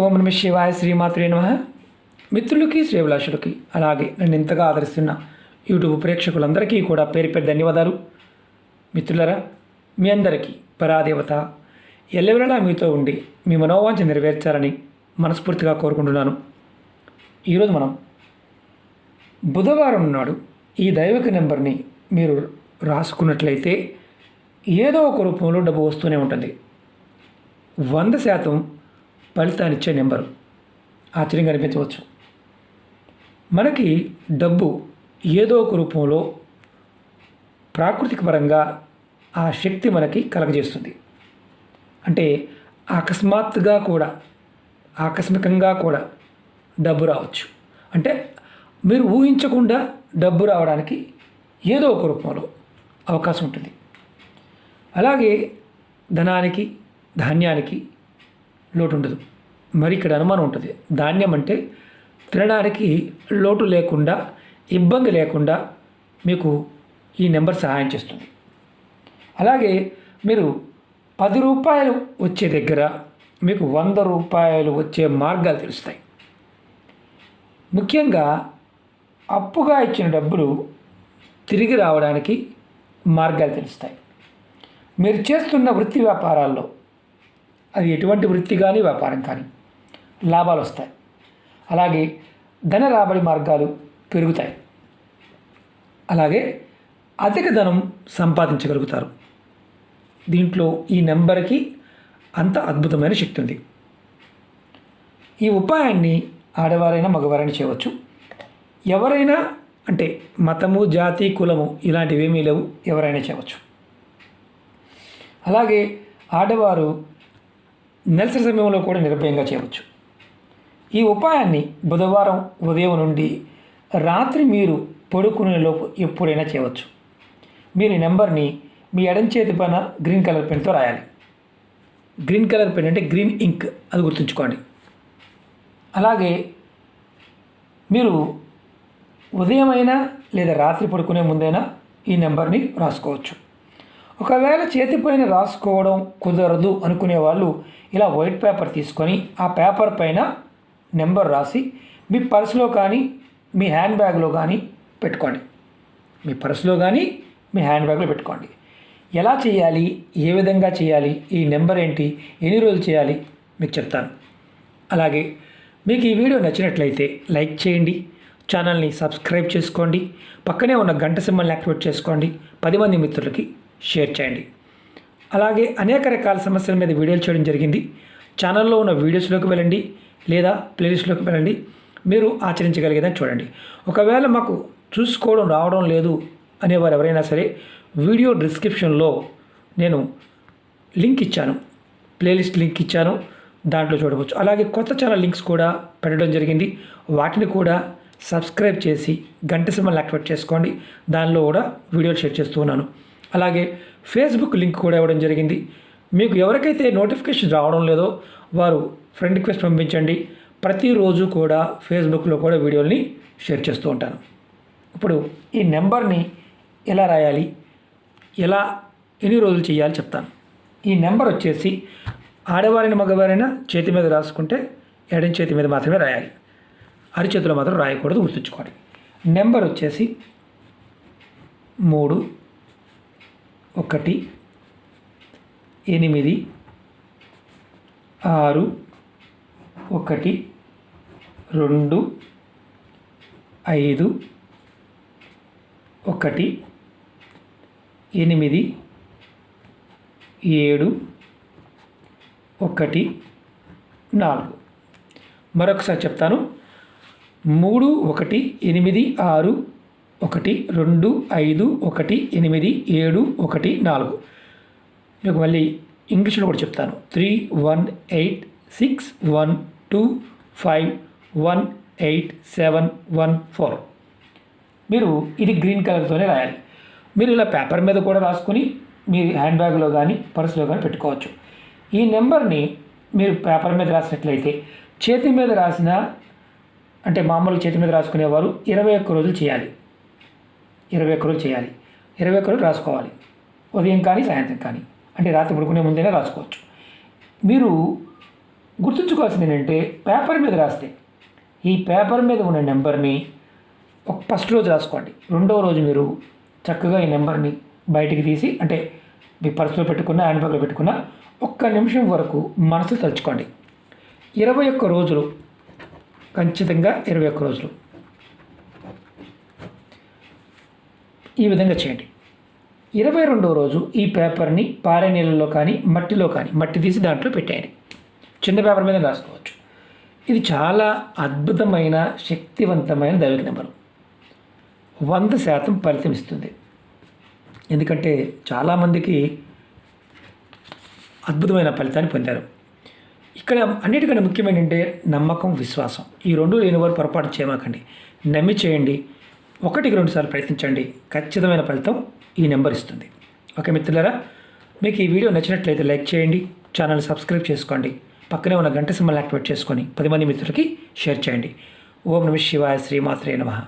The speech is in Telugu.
ఓం నమ శివాయ శ్రీమాత్రే నమ. మిత్రులకి శ్రీవిలాసులకి అలాగే నన్ను ఇంతగా ఆదరిస్తున్న యూట్యూబ్ ప్రేక్షకులందరికీ కూడా పేరు పేరు ధన్యవాదాలు. మిత్రులరా మీ అందరికీ పరాదేవత ఎల్లవెల్లలా మీతో ఉండి మీ మనోవాంఛ నెరవేర్చాలని మనస్ఫూర్తిగా కోరుకుంటున్నాను. ఈరోజు మనం బుధవారం నాడు ఈ దైవిక నెంబర్ని మీరు రాసుకున్నట్లయితే ఏదో ఒక రూపంలో డబ్బు వస్తూనే ఉంటుంది. వంద శాతం ఫలితాన్ని ఇచ్చే నెంబరు ఆశ్చర్యంగా అనిపించవచ్చు. మనకి డబ్బు ఏదో ఒక రూపంలో ప్రాకృతిక పరంగా ఆ శక్తి మనకి కలగజేస్తుంది. అంటే అకస్మాత్తుగా కూడా ఆకస్మికంగా కూడా డబ్బు రావచ్చు. అంటే మీరు ఊహించకుండా డబ్బు రావడానికి ఏదో ఒక రూపంలో అవకాశం ఉంటుంది. అలాగే ధనానికి ధాన్యానికి లోటు ఉండదు మరి ఇక్కడ అనుమానం ఉంటుంది. ధాన్యం అంటే తినడానికి లోటు లేకుండా ఇబ్బంది లేకుండా మీకు ఈ నెంబర్ సహాయం చేస్తుంది. అలాగే మీరు పది రూపాయలు వచ్చే దగ్గర మీకు వంద రూపాయలు వచ్చే మార్గాలు తెలుస్తాయి. ముఖ్యంగా అప్పుగా ఇచ్చిన డబ్బులు తిరిగి రావడానికి మార్గాలు తెలుస్తాయి. మీరు చేస్తున్న వృత్తి వ్యాపారాల్లో అది ఎటువంటి వృత్తి కానీ వ్యాపారం కానీ లాభాలు వస్తాయి అలాగే ధన రాబడి మార్గాలు పెరుగుతాయి. అలాగే అధిక ధనం సంపాదించగలుగుతారు. దీంట్లో ఈ నెంబర్కి అంత అద్భుతమైన శక్తి ఉంది ఈ ఉపాయాన్ని ఆడవారైనా మగవారైనా చేయవచ్చు. ఎవరైనా అంటే మతము జాతి కులము ఇలాంటివి ఏమీ లేవు. ఎవరైనా చేయవచ్చు. అలాగే ఆడవారు నెలసరి సమయంలో కూడా నిర్భయంగా చేయవచ్చు. ఈ ఉపాయాన్ని బుధవారం ఉదయం నుండి రాత్రి మీరు పడుకునే లోపు ఎప్పుడైనా చేయవచ్చు. మీరు నెంబర్ని మీ ఎడం చేతి పైన గ్రీన్ కలర్ పెన్తో రాయాలి. గ్రీన్ కలర్ పెన్ అంటే గ్రీన్ ఇంక్ అది గుర్తుంచుకోండి. అలాగే మీరు ఉదయమైనా లేదా రాత్రి పడుకునే ముందైనా ఈ నెంబర్ని రాసుకోవచ్చు. ఒకవేళ చేతిపైన రాసుకోవడం కుదరదు అనుకునే వాళ్ళు ఇలా వైట్ పేపర్ తీసుకొని ఆ పేపర్ పైన నెంబర్ రాసి మీ పర్సులో కానీ మీ హ్యాండ్ బ్యాగ్లో కానీ పెట్టుకోండి. మీ పర్సులో కానీ మీ హ్యాండ్ బ్యాగ్లో పెట్టుకోండి. ఎలా చేయాలి? ఏ విధంగా చేయాలి? ఈ నెంబర్ ఏంటి? ఎన్ని రోజులు చేయాలి? మీకు చెప్తాను. అలాగే మీకు ఈ వీడియో నచ్చినట్లయితే లైక్ చేయండి ఛానల్ని సబ్స్క్రైబ్ చేసుకోండి పక్కనే ఉన్న గంట సింబల్ని యాక్టివేట్ చేసుకోండి. పది మంది మిత్రులకి షేర్ చేయండి. అలాగే అనేక రకాల సమస్యల మీద వీడియోలు చేయడం జరిగింది. ఛానల్లో ఉన్న వీడియోస్లోకి వెళ్ళండి లేదా ప్లేలిస్ట్లోకి వెళ్ళండి. మీరు ఆచరించగలిగేదని చూడండి. ఒకవేళ మాకు చూసుకోవడం రావడం లేదు అనేవారు ఎవరైనా సరే వీడియో డిస్క్రిప్షన్లో నేను లింక్ ఇచ్చాను. ప్లేలిస్ట్ లింక్ ఇచ్చాను. దాంట్లో చూడవచ్చు. అలాగే కొత్త ఛానల్ లింక్స్ కూడా పెట్టడం జరిగింది. వాటిని కూడా సబ్స్క్రైబ్ చేసి గంట సింబల్ యాక్టివేట్ చేసుకోండి. దానిలో కూడా వీడియోలు షేర్ చేస్తూ ఉన్నాను. అలాగే ఫేస్బుక్ లింక్ కూడా ఇవ్వడం జరిగింది. మీకు ఎవరికైతే నోటిఫికేషన్ రావడం లేదో వారు ఫ్రెండ్ రిక్వెస్ట్ పంపించండి. ప్రతిరోజు కూడా ఫేస్బుక్లో కూడా వీడియోల్ని షేర్ చేస్తూ ఉంటాను. ఇప్పుడు ఈ నెంబర్ని ఎలా రాయాలి? ఎలా ఎన్ని రోజులు చేయాలి చెప్తాను. ఈ నెంబర్ వచ్చేసి ఆడవారిని మగవారైనా చేతి మీద రాసుకుంటే ఎడం చేతి మీద మాత్రమే రాయాలి. అరిచేతిలో మాత్రం రాయకూడదు గుర్తుంచుకోండి నెంబర్ వచ్చేసి మూడు ఒకటి ఎనిమిది ఆరు ఒకటి రెండు ఐదు ఒకటి ఎనిమిది ఏడు ఒకటి నాలుగు. మరొకసారి చెప్తాను. మూడు ఒకటి ఎనిమిది ఆరు ఒకటి రెండు ఐదు ఒకటి ఎనిమిది ఏడు ఒకటి నాలుగు. మీకు మళ్ళీ ఇంగ్లీష్లో కూడా చెప్తాను. Three one eight six one two five one eight seven one four. మీరు ఇది గ్రీన్ కలర్తోనే రాయాలి. మీరు ఇలా పేపర్ మీద కూడా రాసుకొని మీ హ్యాండ్ బ్యాగ్లో కానీ పర్సులో కానీ పెట్టుకోవచ్చు. ఈ నెంబర్ని మీరు పేపర్ మీద రాసినట్లయితే చేతి మీద రాసిన అంటే మామూలు చేతి మీద రాసుకునేవారు ఇరవై ఒక్క రోజులు చేయాలి. ఇరవై ఒక్క రోజులు చేయాలి. ఇరవై ఒక్క రోజులు రాసుకోవాలి. ఉదయం కానీ సాయంత్రం కానీ. అంటే రాత్రి పడుకునే ముందైనా రాసుకోవచ్చు. మీరు గుర్తుంచుకోవాల్సింది ఏంటంటే పేపర్ మీద రాస్తే ఈ పేపర్ మీద ఉన్న నెంబర్ని ఒక ఫస్ట్ రోజు రాసుకోండి. రెండవ రోజు మీరు చక్కగా ఈ నెంబర్ని బయటికి తీసి అంటే మీ పర్సులో పెట్టుకున్న హ్యాండ్ బ్యాగ్లో పెట్టుకున్న ఒక్క నిమిషం వరకు మనసు తలుచుకోండి. ఇరవై ఒక్క రోజులు ఖచ్చితంగా ఇరవై ఒక్క రోజులు. ఈ విధంగా చేయండి. ఇరవై రెండవ రోజు ఈ పేపర్ని పారే నీళ్ళలో కానీ మట్టిలో కానీ మట్టి తీసి దాంట్లో పెట్టేయండి. చిన్న పేపర్ మీద రాసుకోవచ్చు. ఇది చాలా అద్భుతమైన శక్తివంతమైన దైవిక నెంబరు. వంద శాతం ఫలితం ఇస్తుంది. ఎందుకంటే చాలామందికి అద్భుతమైన ఫలితాన్ని పొందారు. ఇక్కడ అన్నిటికంటే ముఖ్యమైన అంటే నమ్మకం విశ్వాసం. ఈ రెండు లేని వారు పొరపాటు చేయమాకండి నమ్మి చేయండి. ఒకటికి రెండు సార్లు ప్రయత్నించండి. ఖచ్చితమైన ఫలితం ఈ నెంబర్ ఇస్తుంది. ఓకే మిత్రులారా మీకు ఈ వీడియో నచ్చినట్లయితే లైక్ చేయండి ఛానల్ సబ్స్క్రైబ్ చేసుకోండి పక్కనే ఉన్న గంట సింబల్ యాక్టివేట్ చేసుకొని పది మంది మిత్రులకి షేర్ చేయండి. ఓం నమ శివాయ శ్రీమాత్రే నమః.